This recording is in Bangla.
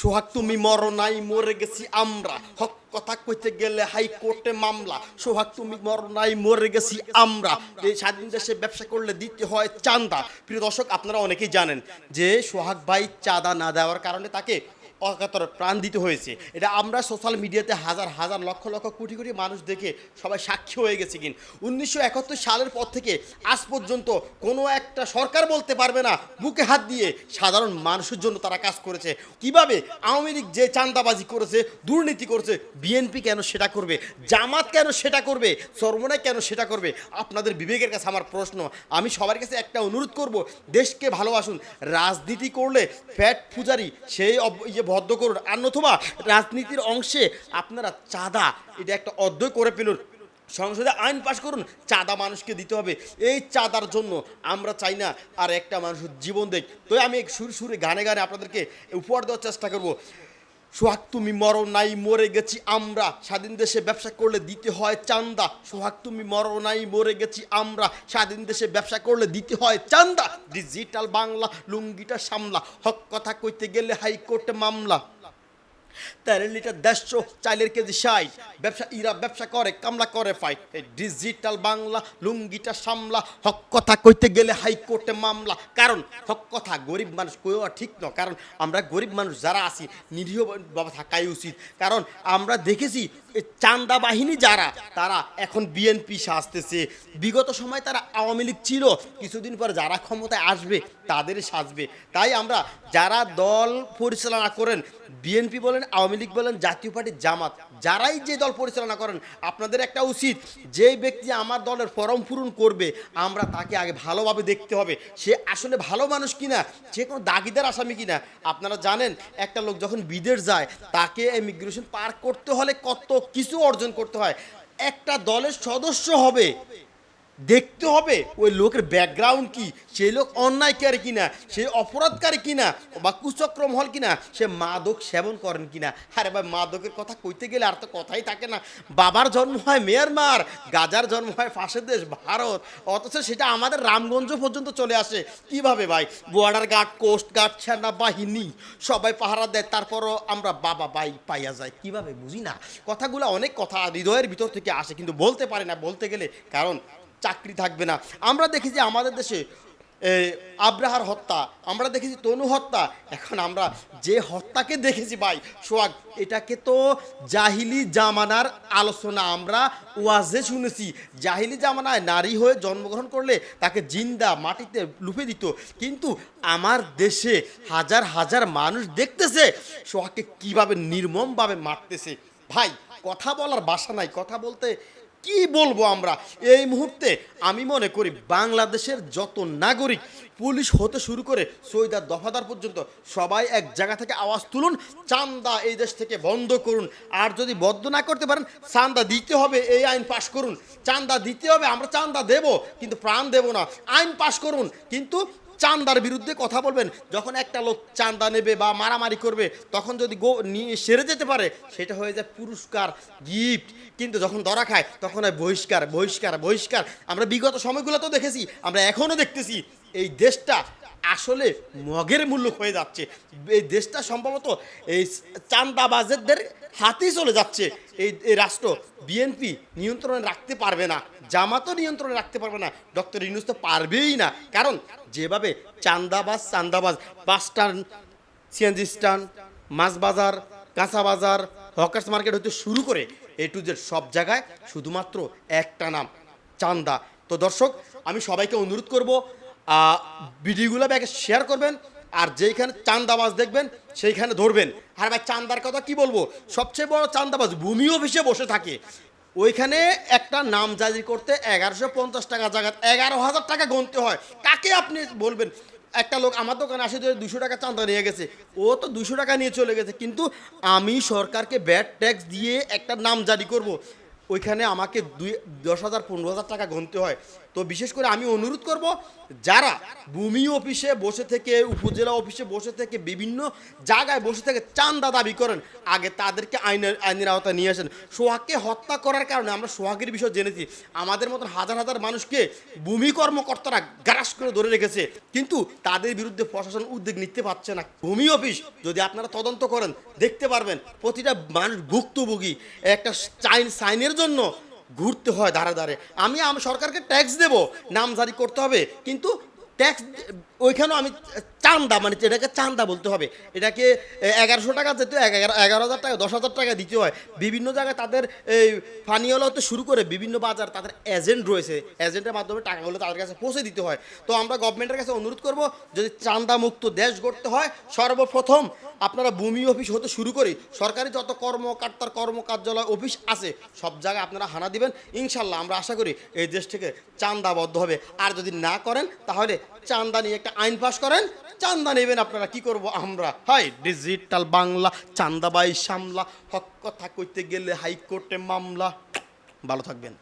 সোহাগ, তুমি মর নাই, মরে গেছি আমরা। হক কথা কইতে গেলে হাইকোর্টে মামলা। সোহাগ, তুমি মর নাই, মরে গেছি আমরা। এই স্বাধীন দেশে ব্যবসা করলে দিতে হয় চাঁদা। প্রিয় দর্শক, আপনারা অনেকেই জানেন যে সোহাগ ভাই চাঁদা না দেওয়ার কারণে তাকে অকাতর প্রাণ দিতে হয়েছে। এটা আমরা সোশ্যাল মিডিয়াতে হাজার হাজার, লক্ষ লক্ষ, কোটি কোটি মানুষ দেখে সবাই সাক্ষী হয়ে গেছে কিন। উনিশশো একাত্তর সালের পর থেকে আজ পর্যন্ত কোনো একটা সরকার বলতে পারবে না বুকে হাত দিয়ে সাধারণ মানুষের জন্য তারা কাজ করেছে। কীভাবে আওয়ামী লীগ যে চাঁদাবাজি করেছে, দুর্নীতি করেছে বিএনপি কেন সেটা করবে, জামাত কেন সেটা করবে সর্বনায় কেন সেটা করবে, আপনাদের বিবেকের কাছে আমার প্রশ্ন। আমি সবার কাছে একটা অনুরোধ করব, দেশকে ভালোবাসুন। রাজনীতি করলে ফ্যাট পূজারি সেই ইয়ে বদ্ধ করুন। আর নতুবা রাজনীতির অংশে আপনারা চাঁদা, এটা একটা অধ্যয় করে ফেলুন। সংসদে আইন পাশ করুন, চাঁদা মানুষকে দিতে হবে। এই চাঁদার জন্য আমরা চাই না আর একটা মানুষের জীবন দেখ। তো আমি সুর সুরে, গানে গানে আপনাদেরকে উপহার দেওয়ার চেষ্টা করব। সোহাগ, তুমি মর নাই, মরে গেছি আমরা। স্বাধীন দেশে ব্যবসা করলে দিতে হয় চান্দা সোহাগ, তুমি মর নাই, মরে গেছি আমরা। স্বাধীন দেশে ব্যবসা করলে দিতে হয় চান্দা ডিজিটাল বাংলা লুঙ্গিটা সামলা। হক কথা কইতে গেলে হাইকোর্টে মামলা। তেরো লিটার দেড়শো চাইলের কেজি ষাট ব্যবসা, ইরা ব্যবসা করে, কামলা করে ফাইট এই ডিজিটাল বাংলা লুঙ্গিটা সামলা, হক কথা কইতে গেলে হাইকোর্টে মামলা। কারণ, হক কথা গরিব মানুষ কইও ঠিক না কারণ, আমরা গরিব মানুষ যারা আছি, নিরীহ বাবা থাকাই উচিত। কারণ, আমরা দেখেছি চান্দা বাহিনী যারা, তারা এখন বিএনপি সাজতেছে। বিগত সময় তারা আওয়ামী লীগ ছিল। কিছুদিন পর যারা ক্ষমতায় আসবে, তাদের সাজবে। তাই আমরা যারা দল পরিচালনা করেন, বিএনপি বলেন আওয়ামী লীগ বলেন জাতীয় পার্টি জামাত, যারাই যে দল পরিচালনা করেন, আপনাদের একটা উচিত, যেই ব্যক্তি আমার দলের ফরম পূরণ করবে, আমরা তাকে আগে ভালোভাবে দেখতে হবে। সে আসলে ভালো মানুষ কিনা, সে কোনো দাগিদার আসামি কিনা, আপনারা জানেন, একটা লোক যখন বিদেশ যায়, তাকে ইমিগ্রেশন পার করতে হলে কত কিছু অর্জন করতে হয়। একটা দলের সদস্য হবে দেখতে হবে ওই লোকের ব্যাকগ্রাউন্ড কি সেই লোক অন্যায়কারী কিনা, সে অপরাধকারী কিনা, বা কুচক্রম হল কিনা, সে মাদক সেবন করেন কিনা। আরে ভাই, মাদকের কথা কইতে গেলে আর তো কথাই থাকে না। বাবার জন্ম হয় মিয়ানমার, গাজার জন্ম হয় পাশের দেশ ভারত। অথচ সেটা আমাদের রামগঞ্জ পর্যন্ত চলে আসে। কীভাবে ভাই? বর্ডার গার্ড কোস্ট গার্ড সেনা বাহিনী সবাই পাহারা দেয়, তারপরও আমরা বাবা ভাই পাইয়া যায় কীভাবে? বুঝি না। কথাগুলো অনেক কথা হৃদয়ের ভিতর থেকে আসে, কিন্তু বলতে পারে না। বলতে গেলে, কারণ চাকরি থাকবে না। আমরা দেখেছি আমাদের দেশে আব্রাহার হত্যা, আমরা দেখেছি তনু হত্যা। এখন আমরা যে হত্যাকে দেখেছি ভাই সোয়াগ এটাকে তো জাহিলি জামানার আলোচনা আমরা ওয়াজে শুনেছি। জাহিলি জামানায় নারী হয়ে জন্মগ্রহণ করলে তাকে জিন্দা মাটিতে লুপে দিত। কিন্তু আমার দেশে হাজার হাজার মানুষ দেখতেছে, সোহাগকে কীভাবে নির্মমভাবে মারতেছে। ভাই, কথা বলার বাসা নাই। কথা বলতে কি বলব আমরা? এই মুহূর্তে আমি মনে করি বাংলাদেশের যত নাগরিক পুলিশ হতে শুরু করে সৈদার দফাদার পর্যন্ত সবাই এক জায়গা থেকে আওয়াজ তুলুন, চান্দা এই দেশ থেকে বন্ধ করুন। আর যদি বদ্ধ না করতে পারেন, চান্দা দিতে হবে, এই আইন পাশ করুন। চান্দা দিতে হবে, আমরা চান্দা দেব, কিন্তু প্রাণ দেব না। আইন পাশ করুন, কিন্তু চান্দার বিরুদ্ধে কথা বলবেন, যখন একটা লোক চান্দা নেবে বা মারামারি করবে, তখন যদি গো নিয়ে সেরে যেতে পারে, সেটা হয়ে যায় পুরস্কার গিফট কিন্তু যখন ধরা খায়, তখন হয় বহিষ্কার বহিষ্কার বহিষ্কার। আমরা বিগত সময়গুলো তো দেখেছি, আমরা এখনও দেখতেছি, এই দেশটা আসলে মগের মূল্য হয়ে যাচ্ছে। এই দেশটা সম্ভবত এই চান্দাবাজেরদের হাতেই চলে যাচ্ছে। এই এই রাষ্ট্র বিএনপি নিয়ন্ত্রণে রাখতে পারবে না, জামাতও নিয়ন্ত্রণে রাখতে পারবে না, ডক্টর ইউনুস তো পারবেই না। কারণ যেভাবে চান্দাবাজ চান্দাবাজ বাস স্ট্যান্ড সিএনজি স্ট্যান্ড মাছ বাজার কাঁচা বাজার হকার্স মার্কেট হতে শুরু করে এ টু জেড সব জায়গায় শুধুমাত্র একটা নাম চান্দা তো দর্শক, আমি সবাইকে অনুরোধ করব ভিডিওগুলো ব্যাগে শেয়ার করবেন, আর যেইখানে চান্দাবাজ দেখবেন, সেইখানে ধরবেন। আর ভাই, চান্দার কথা কি বলব? সবচেয়ে বড় চান্দাবাজ ভূমি অফিসে বসে থাকে। ওইখানে একটা নাম জারি করতে এগারোশো পঞ্চাশ টাকা জায়গা, এগারো হাজার টাকা গুনতে হয়। কাকে আপনি বলবেন? একটা লোক আমার দোকানে আসে যে দুশো টাকা চাঁদা নিয়ে গেছে। ও তো দুশো টাকা নিয়ে চলে গেছে, কিন্তু আমি সরকারকে ব্যাড ট্যাক্স দিয়ে একটা নাম জারি করব। ওইখানে আমাকে দুই, দশ হাজার, পনেরো হাজার টাকা গুনতে হয়। তো বিশেষ করে আমি অনুরোধ করব, যারা ভূমি অফিসে বসে থেকে, উপজেলা অফিসে বসে থেকে, বিভিন্ন জায়গায় বসে থেকে চান্দা দাবি করেন, আগে তাদেরকে আইনের আইনের আওতায় নিয়ে আসেন। সোহাগকে হত্যা করার কারণে আমরা সোহাগের বিষয় জেনেছি। আমাদের মতন হাজার হাজার মানুষকে ভূমি কর্মকর্তারা গ্রাস করে ধরে রেখেছে। কিন্তু তাদের বিরুদ্ধে প্রশাসন উদ্যোগ নিতে পারছে না। ভূমি অফিস যদি আপনারা তদন্ত করেন, দেখতে পারবেন, প্রতিটা মানুষ ভুক্তভোগী। একটা সাইন সাইনের জন্য ঘুরতে হয় ধারে ধারে। আমি আমি সরকারকে ট্যাক্স দেব, নাম জারি করতে হবে, কিন্তু ট্যাক্স ওইখানেও আমি চান্দা মানে এটাকে চান্দা বলতে হবে। এটাকে এগারোশো টাকা যেতে এগারো হাজার টাকা, দশ হাজার টাকা দিতে হয়। বিভিন্ন জায়গায় তাদের, এই ফানিওয়ালা হতে শুরু করে, বিভিন্ন বাজার তাদের এজেন্ট রয়েছে। এজেন্টের মাধ্যমে টাকাগুলো তাদের কাছে পৌঁছে দিতে হয়। তো আমরা গভর্নমেন্টের কাছে অনুরোধ করব, যদি চান্দা মুক্ত দেশ গড়তে হয়, সর্বপ্রথম আপনারা ভূমি অফিস হতে শুরু করে সরকারি যত কর্মকর্তার কর্মকার্যালয় অফিস আছে, সব জায়গায় আপনারা হানা দিবেন। ইনশাল্লাহ আমরা আশা করি এই দেশ থেকে চান্দাবদ্ধ হবে। আর যদি না করেন, তাহলে চান্দা নিয়ে একটা আইন পাস করেন। চান্দা নেবেন আপনারা, কি করব আমরা? হাই, ডিজিটাল বাংলা চান্দাবাই সামলা, হক কথা কইতে গেলে হাইকোর্টে মামলা। ভালো থাকবেন।